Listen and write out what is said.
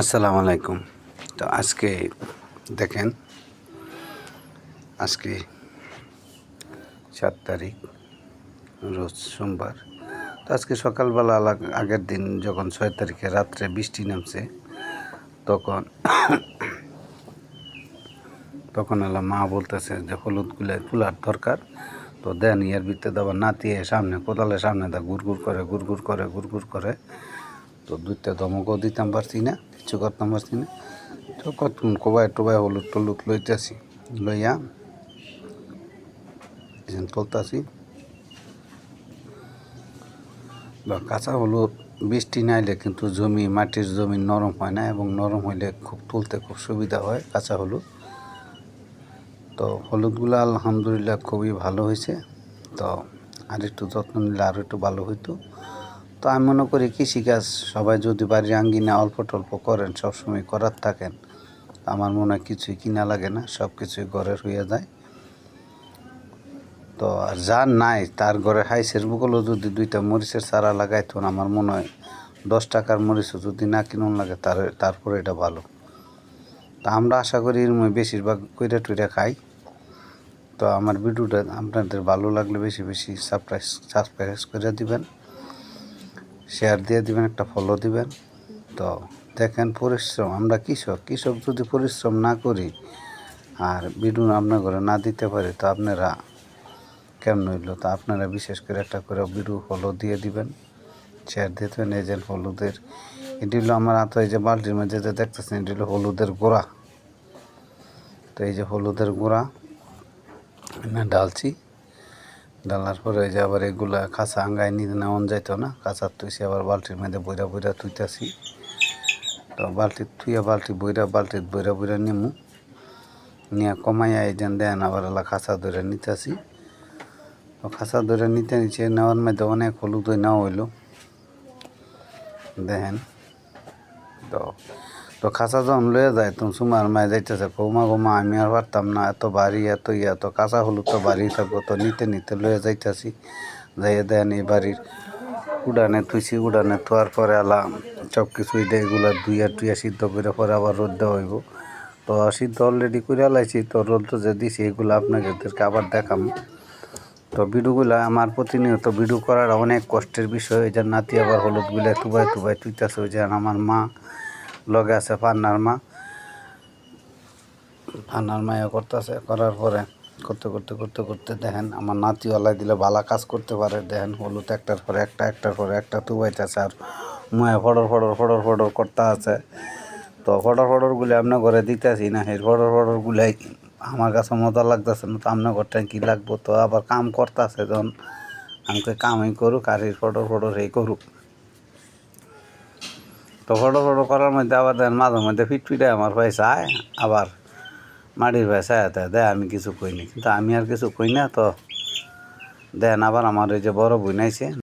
আসসালামু আলাইকুম। তো আজকে দেখেন, আজকে সাত তারিখ, রোজ সোমবার। তো আজকে সকালবেলা আগের দিন যখন ছয় তারিখে রাত্রে বৃষ্টি নামছে, তখন তখন আলা মা বলতেছে যে হলুদগুলো তোলার দরকার। তো দেন ইয়ার ভিতরে আবার নাতিয়ে সামনে কোদালের সামনে দা গুড় করে গুড় করে গুড় করে। তো দুইটা দমকও দিতাম পারছি না, কিছু করতাম পারছি না। তো কত কবাই টবাই হলুদ টলুদ লইতেছি, লইয়া তুলতাছি। বা কাঁচা হলুদ, বৃষ্টি নাইলে কিন্তু জমি, মাটির জমি নরম হয় না এবং নরম হইলে খুব তুলতে খুব সুবিধা হয় কাঁচা হলুদ। তো হলুদগুলো আলহামদুলিল্লাহ খুবই ভালো হয়েছে তো আর একটু যত্ন নিলে আরও একটু ভালো হইতো। তো আমি মনে করি কৃষিকাজ সবাই যদি বাড়ির আঙ্গিনা অল্প টল্প করেন, সবসময় করার থাকেন, আমার মনে হয় কিছুই কিনা লাগে না সব কিছুই ঘরের হয়ে যায়। তো আর যার নাই, তার ঘরে হাইসের বুকলও যদি দুইটা মরিচের চারা লাগাইতো, আমার মনে হয় দশ টাকার মরিচও যদি না কিনুন লাগে, তার, তারপরে এটা ভালো। তা আমরা আশা করি এর মধ্যে বেশিরভাগ কইরা টুইরা খাই। তো আমার ভিডিওটা আপনাদের ভালো লাগলে বেশি বেশি সাবস্ক্রাইব সাবস্ক্রাইব করে দিবেন। শেয়ার দিয়ে দিবেন, একটা ফলো দিবেন। তো দেখেন পরিশ্রম, আমরা কৃষক কৃষক যদি পরিশ্রম না করি আর ভিডিও আপনার ঘরে না দিতে পারি, তো আপনারা কেমন হইল? তো আপনারা বিশেষ করে একটা করে বিডু ফলো দিয়ে দিবেন শেয়ার দিয়ে দেবেন, এই যে হলুদের, এটি হলো আমার হাতে এই যে বালতির মধ্যে যে দেখতেছেন, এটি হলো হলুদের গোড়া। তো এই যে হলুদের গোড়া ডালছি। ডালার পরে এই যে আবার এগুলা কাঁচা আঙ্গায় নিতে নেওয়ান যাইতো না, কাঁচা তুইছি আবার বালতির মধ্যে বইরা বইরা তুইতাছি তো বালতি থুইয়া বালতি বইরা বালতি বইরা বইরা নিমু, নিয়ে কমাইয়া এই যেন দেন আবার এলা খাঁচা ধরে নিতেছি। তো খাঁচা ধরে নিতে নিচে নেওয়ার মধ্যে অনেক হলুদ নেওয়া হইল। দেখেন। তো তো খাঁচা যখন লয়ে যায় তখন সুমার মায় যাইতেছে কৌমা গোমা আমি আর পারতাম না, এত বাড়ি, এত ইয়া, তো কাঁচা হলুদ তো বাড়ি থাকব, তো নিতে নিতে লয়ে যাইতেছি। যাইয়ে দেন এই বাড়ির উড়ানে তুইছি উড়ানে তোয়ার পরে আলা সব কিছু এটা এগুলা ধুইয়া টুইয়া সিদ্ধ করে পরে আবার রোদ দেওয়া হইব। তো সিদ্ধ অলরেডি করে আলাইছি তো রোদ তো যে দিছি, এগুলো আপনাদেরকে আবার দেখাম। তো ভিডিওগুলো আমার প্রতিনিয়ত ভিডিও করার অনেক কষ্টের বিষয়, এই যে নাতি আবার হলুদগুলো টুবাই টুবাই তুইতেছে ওই যে আমার মা লগে আছে পান্নার মা। পান্নার মায়া করতেছে, করার পরে করতে করতে করতে করতে দেখেন আমার নাতি ওলাই দিলে ভালো কাজ করতে পারে। দেখেন হলুদ একটার পরে একটা, একটার পরে একটা তুবাইতেছে আর মুয়ে ফড়র ফড়র ফড়র ফড়র করতে আছে। তো ফড়র, ফড়রগুলি আপনার ঘরে দিতেছি না সেই ফড়র, ফড়রগুলাই আমার কাছে মজা লাগতেছে না, তো আপনার ঘরটা কী লাগবো? তো আবার কাম করতেছে যখন আমাকে কামই করুক আর এই ফড়র ফড়র এই করুক। তো ফটো ফটো করার মধ্যে আবার দেন, মাঝে মধ্যে ফিটফিটে আমার পয়সা আয়, আবার মাটির পয়সা এতে দেয়, আমি কিছু কই না কিন্তু আমি আর কিছু কই না, তো দেন আবার আমার ওই যে বড় বই নাইছে